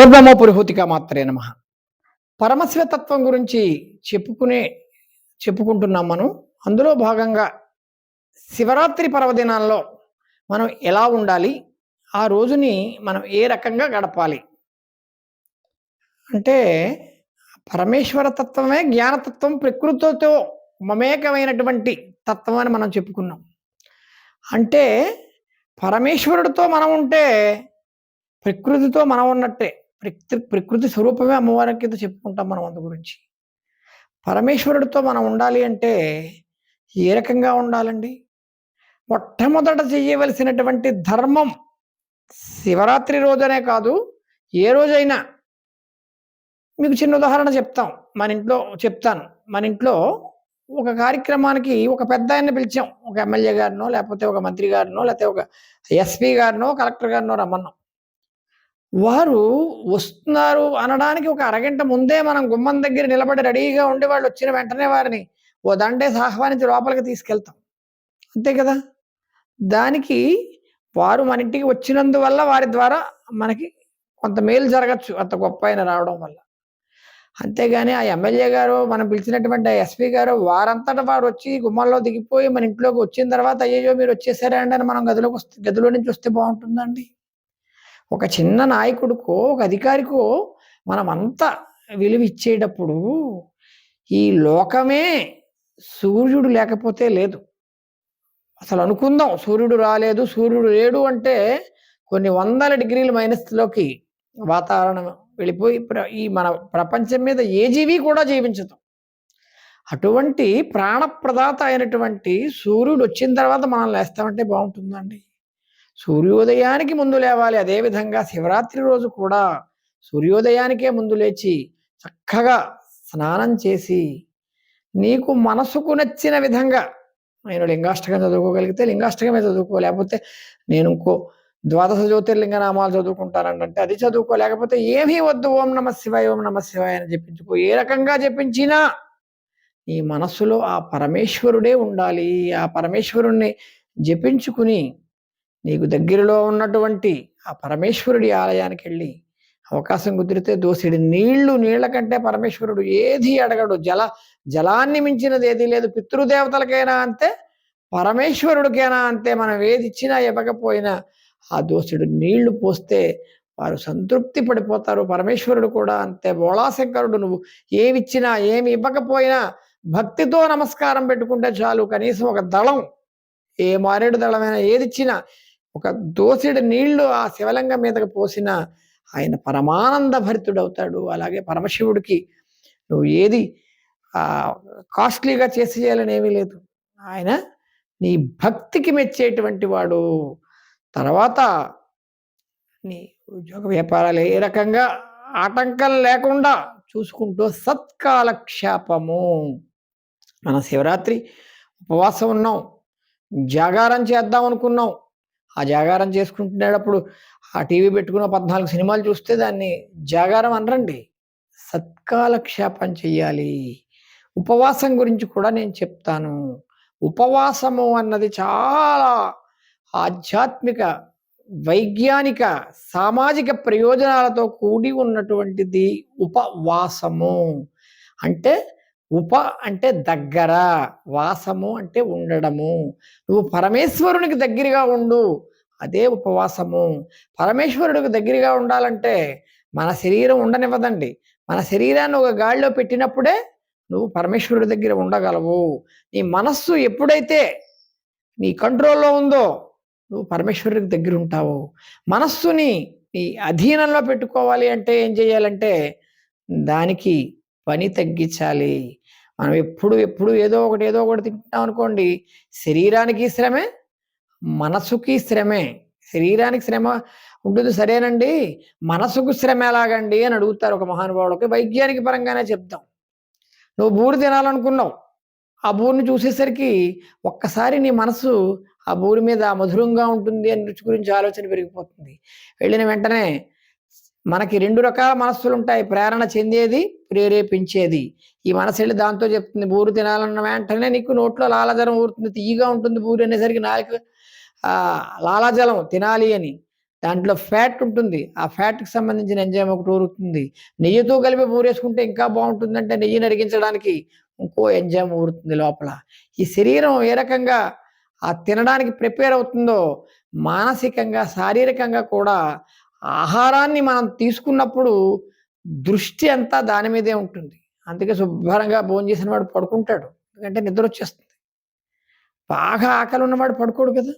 ఓర్ణమో పురుహూతిక మాత్రే నమ. పరమశివతత్వం గురించి చెప్పుకునే చెప్పుకుంటున్నాం మనం. అందులో భాగంగా శివరాత్రి పర్వదినాల్లో మనం ఎలా ఉండాలి? ఆ రోజుని మనం ఏ రకంగా గడపాలి? అంటే పరమేశ్వర తత్వమే జ్ఞానతత్వం ప్రకృతితో మమేకమైనటువంటి తత్వం అని మనం చెప్పుకున్నాం. అంటే పరమేశ్వరుడితో మనం ఉంటే ప్రకృతితో మనం ఉన్నట్టే. ప్రకృతి ప్రకృతి స్వరూపమే అమ్మవారి కింద చెప్పుకుంటాం మనం అందు గురించి. పరమేశ్వరుడితో మనం ఉండాలి అంటే ఏ రకంగా ఉండాలండి? మొట్టమొదట చేయవలసినటువంటి ధర్మం శివరాత్రి రోజనే కాదు ఏ రోజైనా. మీకు చిన్న ఉదాహరణ చెప్తాం. మన ఇంట్లో చెప్తాను. మన ఇంట్లో ఒక కార్యక్రమానికి ఒక పెద్ద ఆయన పిలిచాం. ఒక ఎమ్మెల్యే గారినో లేకపోతే ఒక మంత్రి గారినో లేకపోతే ఒక ఎస్పీ గారినో కలెక్టర్ గారినో రమ్మన్నాం. వారు వస్తున్నారు అనడానికి ఒక అరగంట ముందే మనం గుమ్మం దగ్గర నిలబడి రెడీగా ఉండి వాళ్ళు వచ్చిన వెంటనే వారిని ఓ దండేసి ఆహ్వానించి లోపలికి తీసుకెళ్తాం. అంతే కదా? దానికి వారు మన ఇంటికి వచ్చినందువల్ల వారి ద్వారా మనకి కొంత మేలు జరగచ్చు అంత గొప్ప ఆయన రావడం వల్ల. అంతేగాని ఆ ఎమ్మెల్యే గారు మనం పిలిచినటువంటి ఆ ఎస్పీ గారు వారంతటా వారు వచ్చి గుమ్మంలో దిగిపోయి మన ఇంట్లోకి వచ్చిన తర్వాత అయ్యో మీరు వచ్చేసారా అండి అని మనం గదిలోకి వస్తే గదిలో నుంచి వస్తే బాగుంటుందండి ఒక చిన్న నాయకుడికో ఒక అధికారికో మనమంతా విలువిచ్చేటప్పుడు విలువ ఇచ్చేటప్పుడు ఈ లోకమే సూర్యుడు లేకపోతే లేదు. అసలు అనుకుందాం సూర్యుడు రాలేదు సూర్యుడు లేడు అంటే కొన్ని వందల డిగ్రీల మైనస్లోకి వాతావరణం వెళ్ళిపోయి ప్ర- ఈ మన ప్రపంచం మీద ఏ జీవి కూడా జీవించదు. అటువంటి ప్రాణప్రదాత అయినటువంటి సూర్యుడు వచ్చిన తర్వాత మనం లేస్తామంటే బాగుంటుందండి. సూర్యోదయానికి ముందు లేవాలి. అదేవిధంగా శివరాత్రి రోజు కూడా సూర్యోదయానికే ముందు లేచి చక్కగా స్నానం చేసి నీకు మనసుకు నచ్చిన విధంగా నేను లింగాష్టకం చదువుకోగలిగితే లింగాష్టకమే చదువుకో. లేకపోతే నేను ఇంకో ద్వాదశ జ్యోతిర్లింగ నామాలు చదువుకుంటానంటే అది చదువుకో. లేకపోతే ఏమీ వద్దు. ఓం నమ శివాయ ఓం నమ శివాయ అని చెప్పించుకో. ఏ రకంగా చెప్పించినా నీ మనస్సులో ఆ పరమేశ్వరుడే ఉండాలి. ఆ పరమేశ్వరుణ్ణి జపించుకుని నీకు దగ్గరలో ఉన్నటువంటి ఆ పరమేశ్వరుడి ఆలయానికి వెళ్ళి అవకాశం కుదిరితే దోసిడి నీళ్ళు నీళ్ళ కంటే పరమేశ్వరుడు ఏది అడగడు. జల జలాన్ని మించినది ఏది లేదు. పితృదేవతలకైనా అంతే పరమేశ్వరుడికైనా అంతే. మనం ఏది ఇచ్చినా ఇవ్వకపోయినా ఆ దోసుడు నీళ్ళు పోస్తే వారు సంతృప్తి పడిపోతారు. పరమేశ్వరుడు కూడా అంతే. బోళాశంకరుడు నువ్వు ఏమిచ్చినా ఏమి ఇవ్వకపోయినా భక్తితో నమస్కారం పెట్టుకుంటే చాలు. కనీసం ఒక దళం ఏ మారేడు దళమైనా ఏది ఇచ్చినా ఒక దోసిడి నీళ్ళు ఆ శివలింగం మీదకు పోసిన ఆయన పరమానంద భరితుడవుతాడు అలాగే పరమశివుడికి నువ్వు ఏది ఆ కాస్ట్లీగా చేసి చేయాలని ఏమీ లేదు. ఆయన నీ భక్తికి మెచ్చేటువంటి వాడు. తర్వాత నీ ఉద్యోగ వ్యాపారాలు ఏ రకంగా ఆటంకం లేకుండా చూసుకుంటూ సత్కాలక్షేపము. మన శివరాత్రి ఉపవాసం ఉన్నాం. జాగారం చేద్దాం అనుకున్నాం. ఆ జాగారం చేసుకుంటునేటప్పుడు ఆ టీవీ పెట్టుకున్న పద్నాలుగు సినిమాలు చూస్తే దాన్ని జాగారం అనరండి. సత్కాలక్షేపం చెయ్యాలి. ఉపవాసం గురించి కూడా నేను చెప్తాను. ఉపవాసము అన్నది చాలా ఆధ్యాత్మిక వైజ్ఞానిక సామాజిక ప్రయోజనాలతో కూడి ఉన్నటువంటిది ఉపవాసము. అంటే ఉప అంటే దగ్గర వాసము అంటే ఉండడము. నువ్వు పరమేశ్వరునికి దగ్గరగా ఉండు అదే ఉపవాసము. పరమేశ్వరుడికి దగ్గరగా ఉండాలంటే మన శరీరం ఉండనివ్వదండి. మన శరీరాన్ని ఒక గాడిలో పెట్టినప్పుడే నువ్వు పరమేశ్వరుడి దగ్గర ఉండగలవు. నీ మనస్సు ఎప్పుడైతే నీ కంట్రోల్లో ఉందో నువ్వు పరమేశ్వరుడికి దగ్గర ఉంటావు. మనస్సుని నీ అధీనంలో పెట్టుకోవాలి అంటే ఏం చేయాలంటే దానికి పని తగ్గించాలి. మనం ఎప్పుడు ఎప్పుడు ఏదో ఒకటి ఏదో ఒకటి తింటాం అనుకోండి శరీరానికి శ్రమే మనసుకి శ్రమే. శరీరానికి శ్రమ ఉంటుంది సరేనండి మనసుకు శ్రమ ఎలాగండి అని అడుగుతారు ఒక మహానుభావుడికి వైజ్ఞానిక పరంగానే చెప్తాం నువ్వు బూరి తినాలనుకున్నావు ఆ బూరిని చూసేసరికి ఒక్కసారి నీ మనసు ఆ బూరి మీద మధురంగా ఉంటుంది అని రుచి గురించి ఆలోచన పెరిగిపోతుంది. వెళ్ళిన వెంటనే మనకి రెండు రకాల మనస్సులు ఉంటాయి ప్రేరణ చెందేది ప్రేరేపించేది. ఈ మనసు వెళ్ళి దాంతో చెప్తుంది బూరు తినాలన్న వెంటనే నీకు నోట్లో లాలాజలం ఊరుతుంది తీయగా ఉంటుంది బూరు అనేసరికి నాలుక లాలాజలం తినాలి అని. దాంట్లో ఫ్యాట్ ఉంటుంది. ఆ ఫ్యాట్కి సంబంధించిన ఎంజైమ్ ఒకటి ఊరుతుంది. నెయ్యితో కలిపి ఊరేసుకుంటే ఇంకా బాగుంటుందంటే నెయ్యిని అరిగించడానికి ఇంకో ఎంజైమ్ ఊరుతుంది లోపల. ఈ శరీరం ఏ రకంగా ఆ తినడానికి ప్రిపేర్ అవుతుందో మానసికంగా శారీరకంగా కూడా ఆహారాన్ని మనం తీసుకున్నప్పుడు దృష్టి అంతా దాని మీదే ఉంటుంది. అందుకే శుభ్రంగా భోజనం చేసిన వాడు పడుకుంటాడు. ఎందుకంటే నిద్ర వచ్చేస్తుంది. బాగా ఆకలి ఉన్నవాడు పడుకోడు కదా.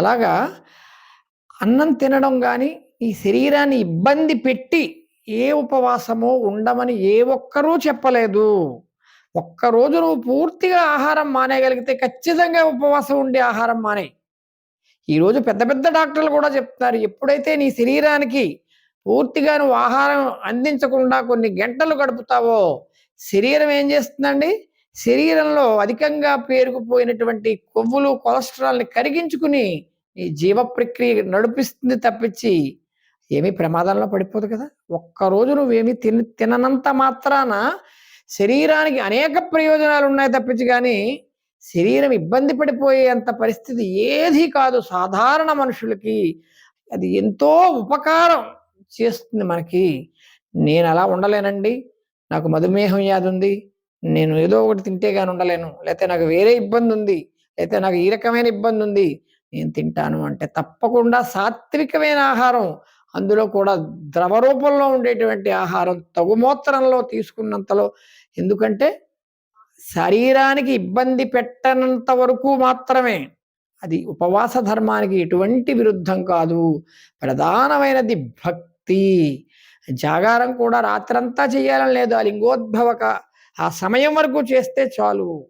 అలాగా అన్నం తినడం కానీ ఈ శరీరాన్ని ఇబ్బంది పెట్టి ఏ ఉపవాసమో ఉండమని ఏ ఒక్కరూ చెప్పలేదు. ఒక్కరోజు నువ్వు పూర్తిగా ఆహారం మానేయగలిగితే ఖచ్చితంగా ఉపవాసం ఉండే ఆహారం మానే. ఈరోజు పెద్ద పెద్ద డాక్టర్లు కూడా చెప్తారు ఎప్పుడైతే నీ శరీరానికి పూర్తిగా నువ్వు ఆహారం అందించకుండా కొన్ని గంటలు గడుపుతావో శరీరం ఏం చేస్తుందండి? శరీరంలో అధికంగా పేరుకుపోయినటువంటి కొవ్వులు కొలెస్ట్రాల్ని కరిగించుకుని ఈ జీవ ప్రక్రియ నడిపిస్తుంది తప్పించి ఏమీ ప్రమాదంలో పడిపోదు కదా. ఒక్కరోజు నువ్వేమీ తిన తిననంత మాత్రాన శరీరానికి అనేక ప్రయోజనాలు ఉన్నాయి తప్పించి కానీ శరీరం ఇబ్బంది పడిపోయేంత పరిస్థితి ఏది కాదు. సాధారణ మనుషులకి అది ఎంతో ఉపకారం. చేస్తుంది మనకి. నేను అలా ఉండలేనండి. నాకు మధుమేహం వ్యాధి ఉంది. నేను ఏదో ఒకటి తింటే కానీ ఉండలేను. లేకపోతే నాకు వేరే ఇబ్బంది ఉంది. లేకపోతే నాకు ఈ రకమైన ఇబ్బంది ఉంది. నేను తింటాను అంటే తప్పకుండా సాత్వికమైన ఆహారం. అందులో కూడా ద్రవ రూపంలో ఉండేటువంటి ఆహారం తగుమూత్రంలో తీసుకున్నంతలో. ఎందుకంటే శరీరానికి ఇబ్బంది పెట్టనంత వరకు మాత్రమే అది ఉపవాస ధర్మానికి ఎటువంటి విరుద్ధం కాదు. ప్రధానమైనది భక్తి. జాగారం కూడా రాత్రంతా చేయాలని లేదు. ఆ లింగోద్భవక ఆ సమయం వరకు చేస్తే చాలు.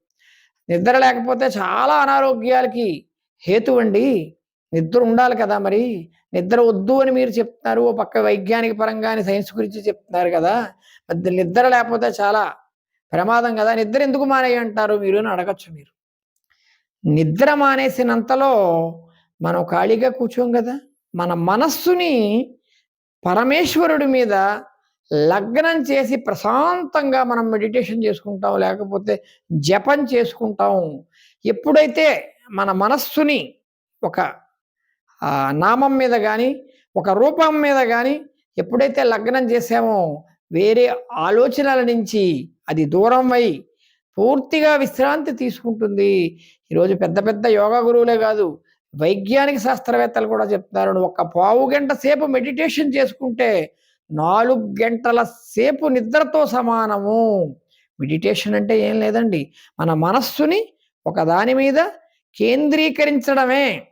నిద్ర లేకపోతే చాలా అనారోగ్యాలకి హేతు అండి. నిద్ర ఉండాలి కదా మరి. నిద్ర వద్దు అని మీరు చెప్తున్నారు. ఓ పక్క వైజ్ఞానిక అని సైన్స్ గురించి చెప్తున్నారు కదా. నిద్ర లేకపోతే చాలా ప్రమాదం కదా. నిద్ర ఎందుకు మానేయి అంటారు మీరు అని అడగచ్చు మీరు. నిద్ర మానేసినంతలో మనం ఖాళీగా కూర్చోం కదా. మన మనస్సుని పరమేశ్వరుడి మీద లగ్నం చేసి ప్రశాంతంగా మనం మెడిటేషన్ చేసుకుంటాం లేకపోతే జపం చేసుకుంటాం. ఎప్పుడైతే మన మనస్సుని ఒక నామం మీద కానీ ఒక రూపం మీద కానీ ఎప్పుడైతే లగ్నం చేసామో వేరే ఆలోచనల నుంచి అది దూరం అయి పూర్తిగా విశ్రాంతి తీసుకుంటుంది. ఈరోజు పెద్ద పెద్ద యోగా గురువులే కాదు వైజ్ఞానిక శాస్త్రవేత్తలు కూడా చెప్తున్నారు ఒక పావు గంట సేపు మెడిటేషన్ చేసుకుంటే నాలుగు గంటల సేపు నిద్రతో సమానము. మెడిటేషన్ అంటే ఏం లేదండి. మన మనస్సుని ఒక దాని మీద కేంద్రీకరించడమే.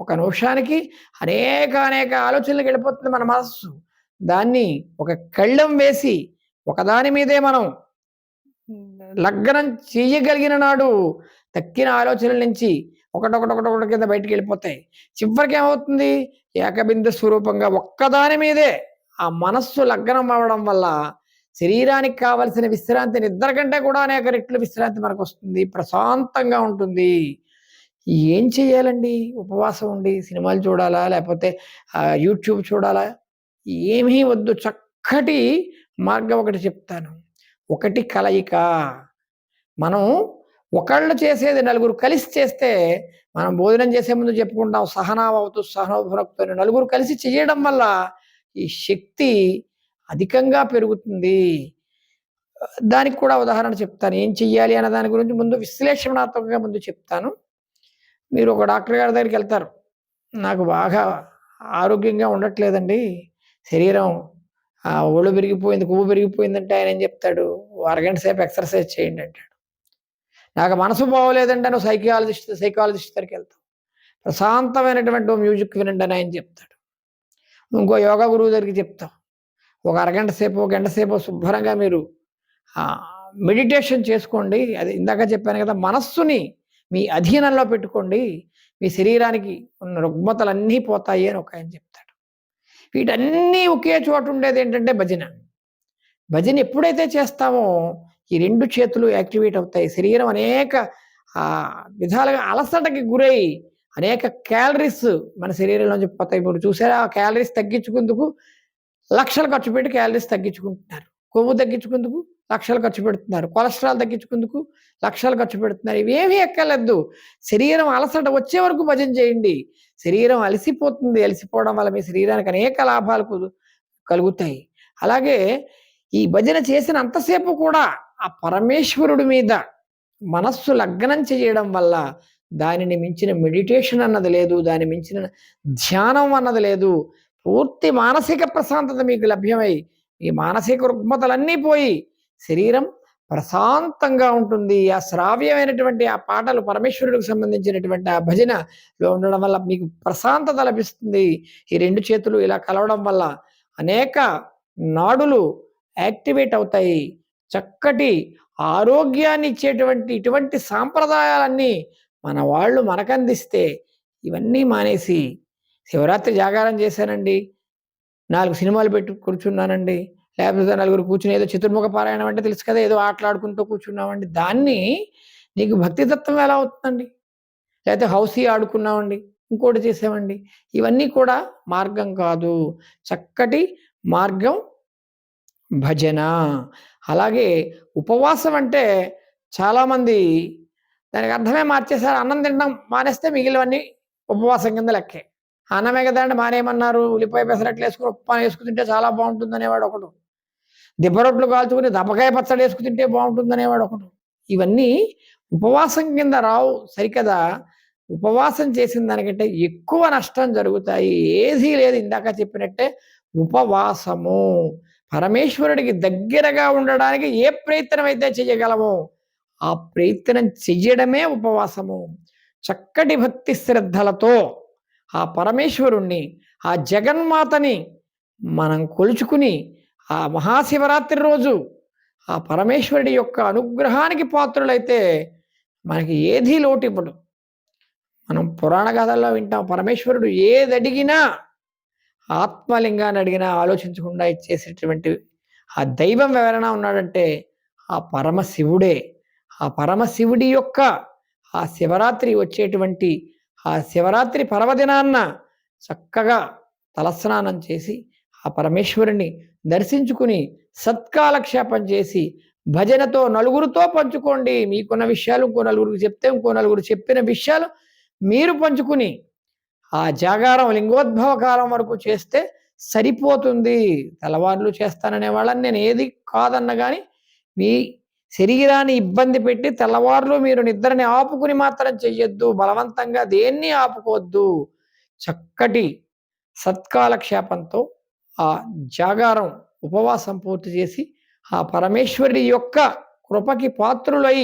ఒక నిమిషానికి అనేక అనేక ఆలోచనలకు వెళ్ళిపోతుంది మన మనస్సు. దాన్ని ఒక కళ్ళం వేసి ఒకదాని మీదే మనం లగ్నం చేయగలిగిన నాడు తక్కిన ఆలోచనల నుంచి ఒకటొకటొకటొకటి కింద బయటికి వెళ్ళిపోతాయి. చివరికి ఏమవుతుంది? ఏకబిందు స్వరూపంగా ఒక్కదాని మీదే ఆ మనస్సు లగ్నం అవ్వడం వల్ల శరీరానికి కావలసిన విశ్రాంతి నిద్ర కంటే కూడా అనేక రెట్లు విశ్రాంతి మనకు వస్తుంది. ప్రశాంతంగా ఉంటుంది. ఏం చేయాలండి? ఉపవాసం ఉండి సినిమాలు చూడాలా? లేకపోతే యూట్యూబ్ చూడాలా? ఏమీ వద్దు. చక్కటి మార్గం ఒకటి చెప్తాను. ఒకటి కలయిక. మనం ఒకళ్ళు చేసేది నలుగురు కలిసి చేస్తే మనం భోజనం చేసే ముందు చెప్పుకుంటాం సహనావతు సహనోభునక్తు అని. నలుగురు కలిసి చేయడం వల్ల ఈ శక్తి అధికంగా పెరుగుతుంది. దానికి కూడా ఉదాహరణ చెప్తాను. ఏం చెయ్యాలి అన్న దాని గురించి ముందు విశ్లేషణాత్మకంగా ముందు చెప్తాను. మీరు ఒక డాక్టర్ గారి దగ్గరికి వెళ్తారు. నాకు బాగా ఆరోగ్యంగా ఉండట్లేదండి. శరీరం ఆ, ఒళ్ళు పెరిగిపోయింది కొవ్వు పెరిగిపోయిందంటే ఆయన ఏం చెప్తాడు? అరగంట సేపు ఎక్సర్సైజ్ చేయండి అంటాడు. నాకు మనసు బాగోలేదంటే నువ్వు సైకాలజిస్ట్ సైకాలజిస్ట్ దగ్గరికి వెళ్తావు. ప్రశాంతమైనటువంటి ఓ మ్యూజిక్ వినండి అని ఆయన చెప్తాడు. ఇంకో యోగా గురువు దగ్గరికి చెప్తావు ఒక అరగంట సేపు ఒక గంట సేపు శుభ్రంగా మీరు మెడిటేషన్ చేసుకోండి. అది ఇందాక చెప్పాను కదా మనస్సుని మీ అధీనంలో పెట్టుకోండి. మీ శరీరానికి ఉన్న రుగ్మతలన్నీ పోతాయి అని ఒక ఆయన చెప్తాడు. వీటన్నీ ఒకే చోట ఉండేది ఏంటంటే భజన. భజన ఎప్పుడైతే చేస్తామో ఈ రెండు చేతులు యాక్టివేట్ అవుతాయి. శరీరం అనేక విధాలుగా అలసటకి గురై అనేక క్యాలరీస్ మన శరీరంలోంచి పోతాయి. ఇప్పుడు చూసారా ఆ క్యాలరీస్ తగ్గించుకుందుకు లక్షలు ఖర్చు పెట్టి క్యాలరీస్ తగ్గించుకుంటున్నారు. కొవ్వు తగ్గించుకుందుకు లక్షలు ఖర్చు పెడుతున్నారు. కొలెస్ట్రాల్ తగ్గించుకుందుకు లక్షలు ఖర్చు పెడుతున్నారు. ఇవేమీ ఎక్కలేదు శరీరం అలసట వచ్చే వరకు భజన చేయండి. శరీరం అలసిపోతుంది. అలసిపోవడం వల్ల మీ శరీరానికి అనేక లాభాలు కలుగుతాయి. అలాగే ఈ భజన చేసినంతసేపు కూడా ఆ పరమేశ్వరుడి మీద మనస్సు లగ్నం చేయడం వల్ల దానిని మించిన మెడిటేషన్ అన్నది లేదు దాని మించిన ధ్యానం అన్నది లేదు. పూర్తి మానసిక ప్రశాంతత మీకు లభ్యమై ఈ మానసిక రుగ్మతలన్నీ పోయి శరీరం ప్రశాంతంగా ఉంటుంది. ఆ శ్రావ్యమైనటువంటి ఆ పాటలు పరమేశ్వరుడికి సంబంధించినటువంటి ఆ భజనలో ఉండడం వల్ల మీకు ప్రశాంతత లభిస్తుంది. ఈ రెండు చేతులు ఇలా కలవడం వల్ల అనేక నాడులు యాక్టివేట్ అవుతాయి. చక్కటి ఆరోగ్యాన్ని ఇచ్చేటువంటి ఇటువంటి సాంప్రదాయాలన్నీ మన వాళ్ళు మనకందిస్తే ఇవన్నీ మానేసి శివరాత్రి జాగారం చేశానండి. నాలుగు సినిమాలు పెట్టి కూర్చున్నానండి. లేకపోతే నలుగురు కూర్చుని ఏదో చతుర్ముఖ పారాయణం అంటే తెలుసు కదా ఏదో ఆటలాడుకుంటూ కూర్చున్నామండి. దాన్ని నీకు భక్తితత్వం ఎలా అవుతుందండి లేకపోతే హౌసీ ఆడుకున్నామండి ఇంకోటి చేసామండి. ఇవన్నీ కూడా మార్గం కాదు. చక్కటి మార్గం భజన. అలాగే ఉపవాసం అంటే చాలామంది దానికి అర్థమే మార్చేశారు. అన్నం తినడం మానేస్తే మిగిలినవన్నీ ఉపవాసం కింద లెక్కే. అన్నమే కదా అండి మానేయమన్నారు. ఉల్లిపాయ పెసరట్లు వేసుకుని ఉప్పాన వేసుకుని చాలా బాగుంటుంది అనేవాడు ఒకడు దిబ్బరొట్లు కాల్చుకుని దబ్బకాయ పచ్చడి వేసుకుని తింటే బాగుంటుంది అనేవాడు ఒకడు. ఇవన్నీ ఉపవాసం కింద రావు సరికదా? ఉపవాసం చేసిన దానికంటే ఎక్కువ నష్టం జరుగుతాయి. ఏదీ లేదు ఇందాక చెప్పినట్టే ఉపవాసము. పరమేశ్వరుడికి దగ్గరగా ఉండడానికి ఏ ప్రయత్నం అయితే చేయగలమో ఆ ప్రయత్నం చెయ్యడమే ఉపవాసము. చక్కటి భక్తి శ్రద్ధలతో ఆ పరమేశ్వరుణ్ణి ఆ జగన్మాతని మనం కొలుచుకుని ఆ మహాశివరాత్రి రోజు ఆ పరమేశ్వరుడి యొక్క అనుగ్రహానికి పాత్రులైతే మనకి ఏదీ లోటు ఇవ్వడు. మనం పురాణ కథల్లో వింటాం పరమేశ్వరుడు ఏది అడిగినా ఆత్మలింగాన్ని అడిగినా ఆలోచించకుండా ఇచ్చేసేటువంటి ఆ దైవం ఎవరైనా ఉన్నాడంటే ఆ పరమశివుడే. ఆ పరమశివుడి యొక్క ఆ శివరాత్రి వచ్చేటువంటి ఆ శివరాత్రి పర్వదినాన్న చక్కగా తలస్నానం చేసి ఆ పరమేశ్వరుని దర్శించుకుని సత్కాలక్షేపం చేసి భజనతో నలుగురితో పంచుకోండి. మీకున్న విషయాలు ఇంకో నలుగురికి చెప్తే ఇంకో నలుగురు చెప్పిన విషయాలు మీరు పంచుకుని ఆ జాగారం లింగోద్భవ కాలం వరకు చేస్తే సరిపోతుంది. తెల్లవారులు చేస్తాననే వాళ్ళని నేను ఏది కాదన్న కానీ మీ శరీరాన్ని ఇబ్బంది పెట్టి తెల్లవారులు మీరు నిద్రని ఆపుకుని మాత్రం చెయ్యొద్దు. బలవంతంగా దేన్ని ఆపుకోవద్దు. చక్కటి సత్కాలక్షేపంతో ఆ జాగారం ఉపవాసం పూర్తి చేసి ఆ పరమేశ్వరుడి యొక్క కృపకి పాత్రులై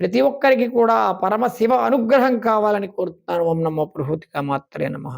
ప్రతి ఒక్కరికి కూడా పరమశివ అనుగ్రహం కావాలని కోరుతున్నాను. ఓం నమో ప్రభుతిగా మాత్రే నమః.